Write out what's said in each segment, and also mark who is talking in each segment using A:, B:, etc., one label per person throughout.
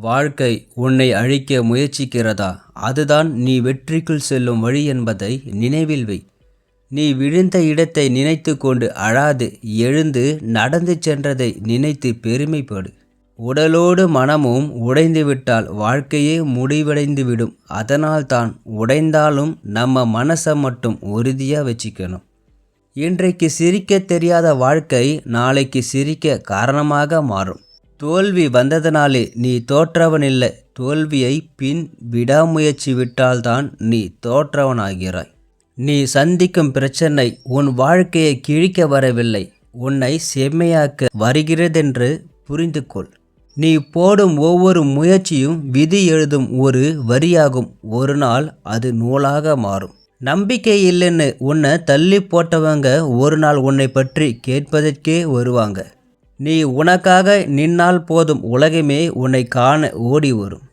A: வாழ்க்கை உன்னை அழிக்க முயற்சிக்கிறதா? அதுதான் நீ வெற்றிக்குள் செல்லும் வழி என்பதை நினைவில் வை. நீ விழுந்த இடத்தை நினைத்து கொண்டு அழாது எழுந்து நடந்து சென்றதை நினைத்து பெருமைப்படு. உடலோடு மனமும் உடைந்துவிட்டால் வாழ்க்கையே முடிவடைந்துவிடும். அதனால்தான் உடைந்தாலும் நம்ம மனசை மட்டும் உறுதியாக வச்சுக்கணும். இன்றைக்கு சிரிக்க தெரியாத வாழ்க்கை நாளைக்கு சிரிக்க காரணமாக மாறும். தோல்வி வந்ததனாலே நீ தோற்றவனில்லை. தோல்வியை பின் விடாமுயற்சி விட்டால்தான் நீ தோற்றவனாகிறாய். நீ சந்திக்கும் பிரச்சனை உன் வாழ்க்கையை கிழிக்க வரவில்லை. உன்னை செம்மையாக்க வருகிறதென்று புரிந்து கொள் நீ போடும் ஒவ்வொரு முயற்சியும் விதி எழுதும் ஒரு வரியாகும். ஒரு நாள் அது நூலாக மாறும். நம்பிக்கை இல்லைன்னு உன்னை தள்ளி போட்டவங்க ஒரு நாள் உன்னை பற்றி கேட்பதற்கே வருவாங்க. நீ உனக்காக நின்னால் போதும் உலகமே உன்னை காண ஓடி வரும்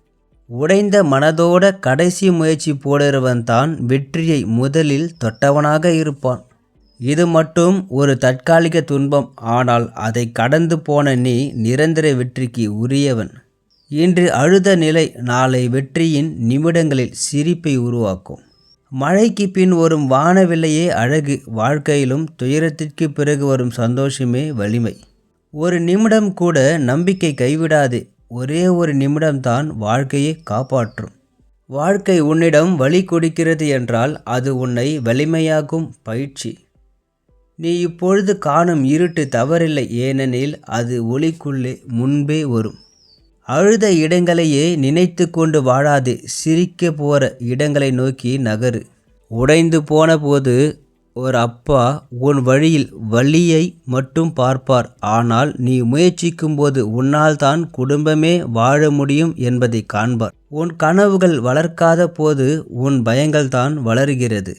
A: உடைந்த மனதோட கடைசி முயற்சி போடுறவன் தான் வெற்றியை முதலில் தொட்டவனாக இருப்பான். இது மட்டும் ஒரு தற்காலிக துன்பம் ஆனால் அதை கடந்து போன நீ நிரந்தர வெற்றிக்கு உரியவன். இன்று அழுத நிலை நாளை வெற்றியின் நிமிடங்களில் சிரிப்பை உருவாக்கும். மழைக்கு பின் வரும் வானவில்லையே அழகு வாழ்க்கையிலும் துயரத்திற்கு பிறகு வரும் சந்தோஷமே வலிமை. ஒரு நிமிடம் கூட நம்பிக்கை கைவிடாது. ஒரே ஒரு நிமிடம்தான் வாழ்க்கையை காப்பாற்றும். வாழ்க்கை உன்னிடம் வழி கொடுக்கிறது என்றால் அது உன்னை வலிமையாக்கும் பயிற்சி. நீ இப்பொழுது காணும் இருட்டு தவறில்லை ஏனெனில் அது ஒளிக்குள்ளே முன்பே வரும். அழுத இடங்களையே நினைத்து கொண்டு வாழாது சிரிக்க போகிற இடங்களை நோக்கி நகரு. உடைந்து போன போது ஒரு அப்பா உன் வழியில் வழியை மட்டும் பார்ப்பார். ஆனால் நீ முயற்சிக்கும்போது உன்னால் தான் குடும்பமே வாழ முடியும் என்பதை காண்பார். உன் கனவுகள் வளர்க்காத போது உன் பயங்கள் தான் வளர்கிறது.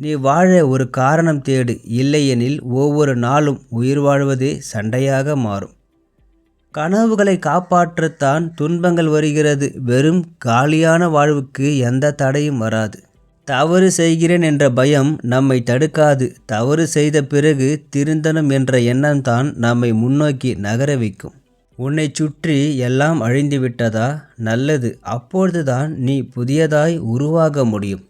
A: நீ வாழ ஒரு காரணம் தேடு. இல்லையெனில் ஒவ்வொரு நாளும் உயிர் வாழ்வதே சண்டையாக மாறும். கனவுகளை காப்பாற்றத்தான் துன்பங்கள் வருகிறது. வெறும் காலியான வாழ்வுக்கு எந்த தடையும் வராது. தவறு செய்கிறேன் என்ற பயம் நம்மை தடுக்காது. தவறு செய்த பிறகு திருந்தனம் என்ற எண்ணம் தான் நம்மை முன்னோக்கி நகர வைக்கும். உன்னை சுற்றி எல்லாம் அழிந்து விட்டதா? நல்லது. அப்பொழுதுதான் நீ புதியதாய் உருவாக முடியும்.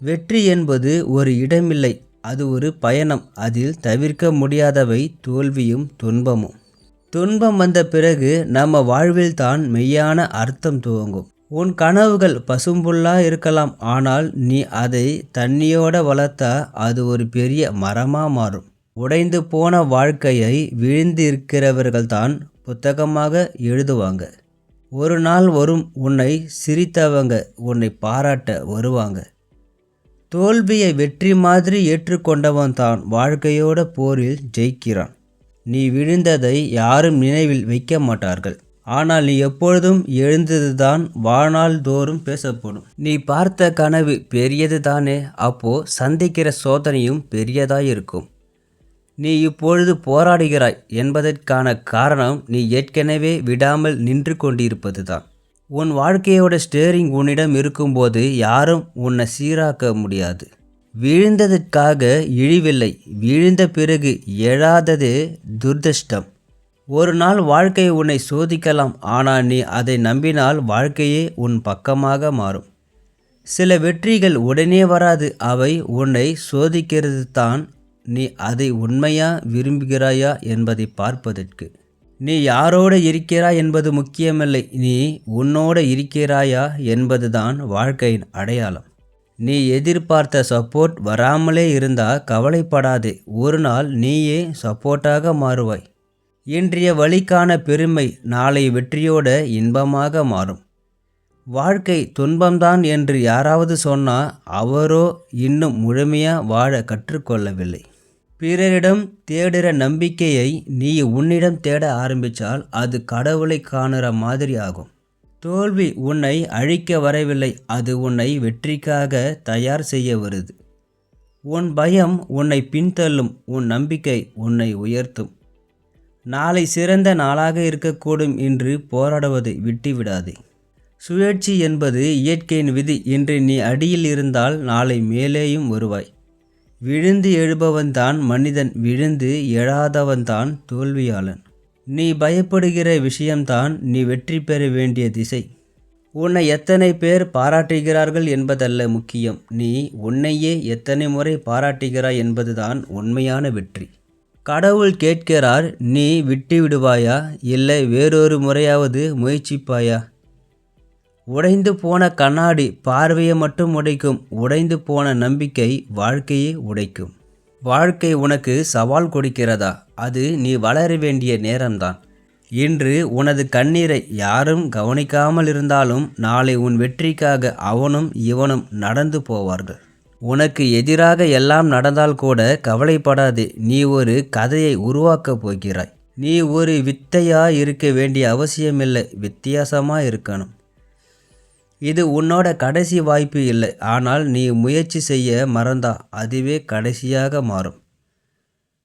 A: வெற்றி என்பது ஒரு இடமில்லை அது ஒரு பயணம். அதில் தவிர்க்க முடியாதவை தோல்வியும் துன்பமும். துன்பம் வந்த பிறகு நம்ம வாழ்வில் தான் மெய்யான அர்த்தம் துவங்கும். உன் கனவுகள் பசும்புல்லா இருக்கலாம் ஆனால் நீ அதை தண்ணியோட வளர்த்தா அது ஒரு பெரிய மரமாக மாறும். உடைந்து போன வாழ்க்கையை விழுந்து இருக்கிறவர்கள் தான் புத்தகமாக எழுதுவாங்க. ஒரு நாள் வரும் உன்னை சிரித்தவங்க உன்னை பாராட்ட வருவாங்க. தோல்வியை வெற்றி மாதிரி ஏற்றுக்கொண்டவன் தான் வாழ்க்கையோட போரில் ஜெயிக்கிறான். நீ விழுந்ததை யாரும் நினைவில் வைக்க மாட்டார்கள். ஆனால் நீ எப்பொழுதும் எழுந்ததுதான் வாழ்நாள் தோறும் பேசப்படும். நீ பார்த்த கனவு பெரியது தானே அப்போ சந்திக்கிற சோதனையும் பெரியதாய் இருக்கும் நீ இப்பொழுது போராடுகிறாய் என்பதற்கான காரணம் நீ ஏற்கனவே விடாமல் நின்று கொண்டிருப்பதுதான். உன் வாழ்க்கையோட ஸ்டேரிங் உன்னிடம் இருக்கும்போது யாரும் உன்னை சீராக்க முடியாது. விழுந்ததற்காக இழிவில்லை விழுந்த பிறகு எழாததே துர்தஷ்டம். ஒரு நாள் வாழ்க்கை உன்னை சோதிக்கலாம் ஆனால் நீ அதை நம்பினால் வாழ்க்கையே உன் பக்கமாக மாறும். சில வெற்றிகள் உடனே வராது அவை உன்னை சோதிக்கிறது தான் நீ அதை உண்மையா விரும்புகிறாயா என்பதை பார்ப்பதற்கு. நீ யாரோடு இருக்கிறாய் என்பது முக்கியமில்லை நீ உன்னோடு இருக்கிறாயா என்பதுதான் வாழ்க்கையின் அடையாளம். நீ எதிர்பார்த்த சப்போர்ட் வராமலே இருந்தால் கவலைப்படாதே ஒரு நாள் நீயே சப்போர்ட்டாக மாறுவாய். இன்றைய வழிக்கான பெருமை நாளை வெற்றியோட இன்பமாக மாறும். வாழ்க்கை துன்பம்தான் என்று யாராவது சொன்னால் அவரோ இன்னும் முழுமையாக வாழ கற்றுக்கொள்ளவில்லை. பிறரிடம் தேடுற நம்பிக்கையை நீ உன்னிடம் தேட ஆரம்பித்தால் அது கடவுளை காணுற மாதிரி ஆகும். தோல்வி உன்னை அழிக்க வரவில்லை அது உன்னை வெற்றிக்காக தயார் செய்ய வருது. உன் பயம் உன்னை பின்தள்ளும் உன் நம்பிக்கை உன்னை உயர்த்தும். நாளை சிறந்த நாளாக இருக்கக்கூடும் என்று போராடுவதை விட்டுவிடாது. சுழற்சி என்பது இயற்கையின் விதி இன்று நீ அடியில் இருந்தால் நாளை மேலேயும் வருவாய். விழுந்து எழுபவன்தான் மனிதன் விழுந்து எழாதவன்தான் தோல்வியாளன். நீ பயப்படுகிற விஷயம்தான் நீ வெற்றி பெற வேண்டிய திசை. உன்னை எத்தனை பேர் பாராட்டுகிறார்கள் என்பதல்ல முக்கியம். நீ உன்னையே எத்தனை முறை பாராட்டுகிறாய் என்பதுதான் உண்மையான வெற்றி. கடவுள் கேட்கிறார் நீ விட்டு விடுவாயா? இல்லை வேறொரு முறையாவது முயற்சிப்பாயா? உடைந்து போன கண்ணாடி பார்வையை மட்டும் உடைக்கும் உடைந்து போன நம்பிக்கை வாழ்க்கையை உடைக்கும். வாழ்க்கை உனக்கு சவால் கொடுக்கிறதா? அது நீ வளர வேண்டிய நேரம்தான். இன்று உனது கண்ணீரை யாரும் கவனிக்காமல் இருந்தாலும் நாளை உன் வெற்றிக்காக அவனும் இவனும் நடந்து போவார்கள். உனக்கு எதிராக எல்லாம் நடந்தால் கூட கவலைப்படாதே. நீ ஒரு கதையை உருவாக்கப் போகிறாய். நீ ஒரு வித்தையா இருக்க வேண்டிய அவசியமில்லை. வித்தியாசமா இருக்கணும். இது உன்னோட கடைசி வாய்ப்பு இல்லை. ஆனால் நீ முயற்சி செய்ய மறந்தா அதுவே கடைசியாக மாறும்.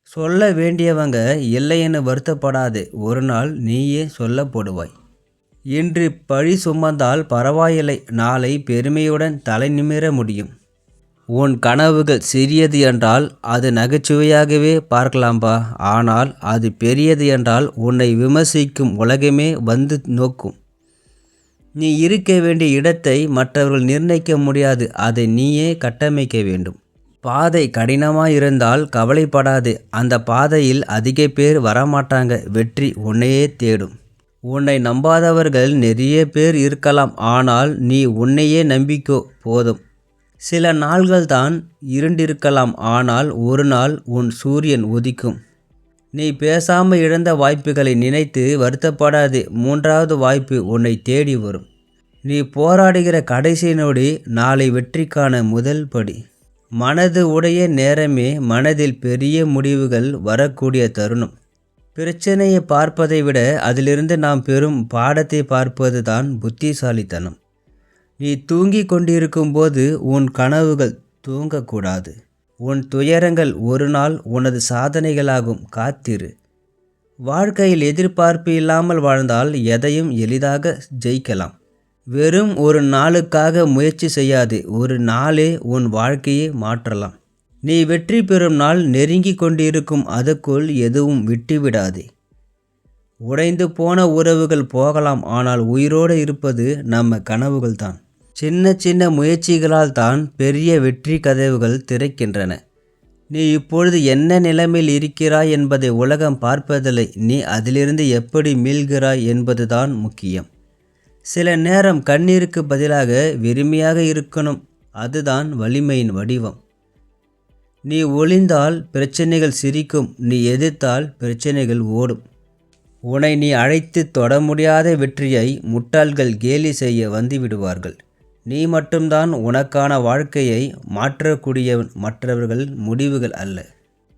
A: சொல்ல வேண்டியவங்க இல்லைன்னு வருத்தப்படாதே. ஒரு நாள் நீயே சொல்லப்படுவாய். இன்று பழி சுமந்தால் பரவாயில்லை. நாளை பெருமையுடன் தலை நிமிர முடியும். உன் கனவுகள் சிறியது என்றால் அது நகைச்சுவையாகவே பார்க்கலாம்பா. ஆனால் அது பெரியது என்றால் உன்னை விமர்சிக்கும் உலகமே வந்து நோக்கும். நீ இருக்க வேண்டிய இடத்தை மற்றவர்கள் நிர்ணயிக்க முடியாது. அதை நீயே கட்டமைக்க வேண்டும். பாதை கடினமாக இருந்தால் கவலைப்படாது. அந்த பாதையில் அதிக பேர் வரமாட்டாங்க. வெற்றி உன்னையே தேடும். உன்னை நம்பாதவர்கள் நிறைய பேர் இருக்கலாம். ஆனால் நீ உன்னையே நம்பிக்கோ. போதும். சில நாள்கள் தான் இருண்டிருக்கலாம் ஆனால் ஒரு நாள் உன் சூரியன் உதிக்கும். நீ பேசாமல் இழந்த வாய்ப்புகளை நினைத்து வருத்தப்படாதே மூன்றாவது வாய்ப்பு உன்னை தேடி வரும். நீ போராடுகிற கடைசி நொடி நாளை வெற்றிக்கான முதல் படி. மனது உடைய நேரமே மனதில் பெரிய முடிவுகள் வரக்கூடிய தருணம். பிரச்சனையை பார்ப்பதை விட அதிலிருந்து நாம் பெறும் பாடத்தை பார்ப்பது தான் புத்திசாலித்தனம். நீ தூங்கிக் கொண்டிருக்கும்போது உன் கனவுகள் தூங்கக்கூடாது. உன் துயரங்கள் ஒரு நாள் உனது சாதனைகளாகும் காத்திரு. வாழ்க்கையில் எதிர்பார்ப்பு இல்லாமல் வாழ்ந்தால் எதையும் எளிதாக ஜெயிக்கலாம். வெறும் ஒரு நாளுக்காக முயற்சி செய்யாது ஒரு நாளே உன் வாழ்க்கையை மாற்றலாம். நீ வெற்றி பெறும் நாள் நெருங்கி கொண்டிருக்கும் அதுக்குள் எதுவும் விட்டுவிடாதே. உடைந்து போன உறவுகள் போகலாம் ஆனால் உயிரோடு இருப்பது நம்ம கனவுகள் தான் சின்ன சின்ன முயற்சிகளால் தான் பெரிய வெற்றி கதவுகள் திறக்கின்றன. நீ இப்பொழுது என்ன நிலைமையில் இருக்கிறாய் என்பதை உலகம் பார்ப்பதில்லை. நீ அதிலிருந்து எப்படி மீள்கிறாய் என்பதுதான் முக்கியம். சில நேரம் கண்ணீருக்கு பதிலாக வெறுமையாக இருக்கணும். அதுதான் வலிமையின் வடிவம். நீ ஒளிந்தால் பிரச்சனைகள் சிரிக்கும். நீ எதிர்த்தால் பிரச்சனைகள் ஓடும். உன்னை நீ அழைத்து தொட முடியாத வெற்றியை முட்டாள்கள் கேலி செய்ய வந்துவிடுவார்கள் நீ மட்டும்தான் உனக்கான வாழ்க்கையை மாற்றக்கூடிய மற்றவர்கள் முடிவுகள் அல்ல.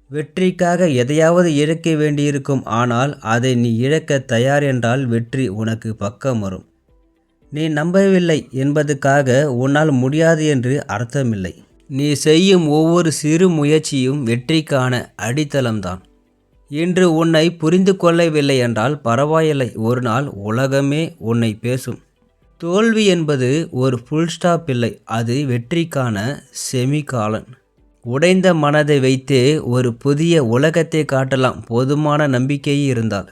A: வெற்றிக்காக எதையாவது இழக்க வேண்டியிருக்கும் ஆனால் அதை நீ இழக்க தயார் என்றால் வெற்றி உனக்கு பக்கம் வரும். நீ நம்பவில்லை என்பதுக்காக உன்னால் முடியாது என்று அர்த்தமில்லை. நீ செய்யும் ஒவ்வொரு சிறு முயற்சியும் வெற்றிக்கான அடித்தளம்தான். இன்று உன்னை புரிந்து கொள்ளவில்லை என்றால் பரவாயில்லை ஒரு நாள் உலகமே உன்னை பேசும். தோல்வி என்பது ஒரு ஃபுல் ஸ்டாப் இல்லை. அது வெற்றிக்கான செமிகாலன் உடைந்த மனதை வைத்தே ஒரு புதிய உலகத்தை காட்டலாம். போதுமான நம்பிக்கை இருந்தால்.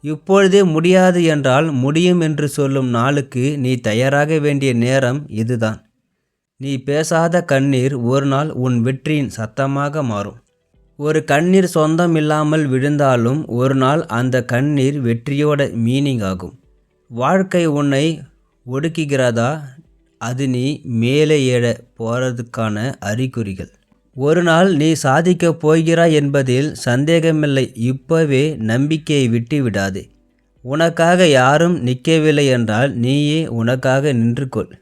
A: இப்பொழுதே முடியாது என்றால் முடியும் என்று சொல்லும் நாளுக்கு நீ தயாராக வேண்டிய நேரம் இதுதான். நீ பேசாத கண்ணீர் ஒரு நாள் உன் வெற்றியின் சத்தமாக மாறும். ஒரு கண்ணீர் சொந்தம் இல்லாமல் விழுந்தாலும் ஒரு நாள் அந்த கண்ணீர் வெற்றியோட மீனிங் ஆகும். வாழ்க்கை உன்னை ஒடுக்குகிறதா? அது நீ மேலே ஏற போகிறதுக்கான அறிகுறிகள். ஒரு நாள் நீ சாதிக்கப் போகிறாய் என்பதில் சந்தேகமில்லை. இப்போவே நம்பிக்கையை விட்டு விடாது உனக்காக யாரும் நிற்கவில்லை என்றால் நீயே உனக்காக நின்று கொள்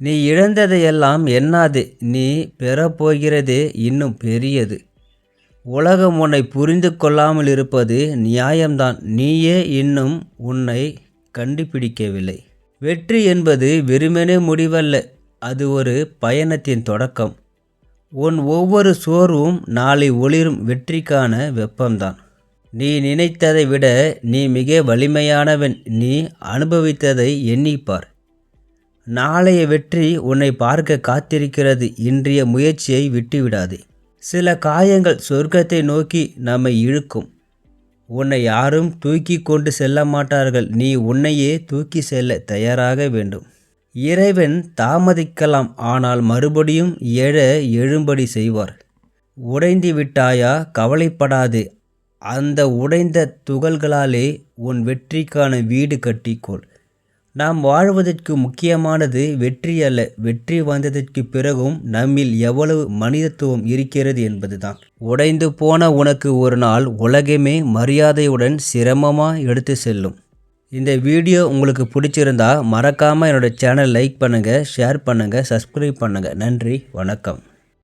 A: நீ இழந்ததையெல்லாம் எண்ணாதே. நீ பெறப்போகிறதே இன்னும் பெரியது. உலகம் உன்னை புரிந்து கொள்ளாமல் இருப்பது நியாயம்தான். நீயே இன்னும் உன்னை கண்டுபிடிக்கவில்லை. வெற்றி என்பது வெறுமனே முடிவல்ல அது ஒரு பயணத்தின் தொடக்கம். உன் ஒவ்வொரு சோர்வும் நாளை ஒளிரும் வெற்றிக்கான வெப்பம்தான். நீ நினைத்ததை விட நீ மிக வலிமையானவன் நீ அனுபவித்ததை எண்ணிப்பார் நாளைய வெற்றி உன்னை பார்க்க காத்திருக்கிறது இன்றைய முயற்சியை விட்டுவிடாது. சில காயங்கள் சொர்க்கத்தை நோக்கி நம்மை இழுக்கும். உன்னை யாரும் தூக்கி கொண்டு செல்ல மாட்டார்கள். நீ உன்னையே தூக்கி செல்ல தயாராக வேண்டும். இறைவன் தாமதிக்கலாம் ஆனால் மறுபடியும் எழ எழும்படி செய்வார். உடைந்து விட்டாயா? கவலைப்படாது. அந்த உடைந்த துகள்களாலே உன் வெற்றிக்கான வீடு கட்டிக்கொள். நாம் வாழ்வதற்கு முக்கியமானது வெற்றி அல்ல. வெற்றி வந்ததற்கு பிறகும் நம்மில் எவ்வளவு மனிதத்துவம் இருக்கிறது என்பதுதான். உடைந்து போன உனக்கு ஒரு நாள் உலகமே மரியாதையுடன் சிரமமாக எடுத்து செல்லும். இந்த வீடியோ உங்களுக்கு பிடிச்சிருந்தா மறக்காமல் என்னோடய சேனல் லைக் பண்ணுங்கள் ஷேர் பண்ணுங்கள் சப்ஸ்கிரைப் பண்ணுங்கள் நன்றி வணக்கம்.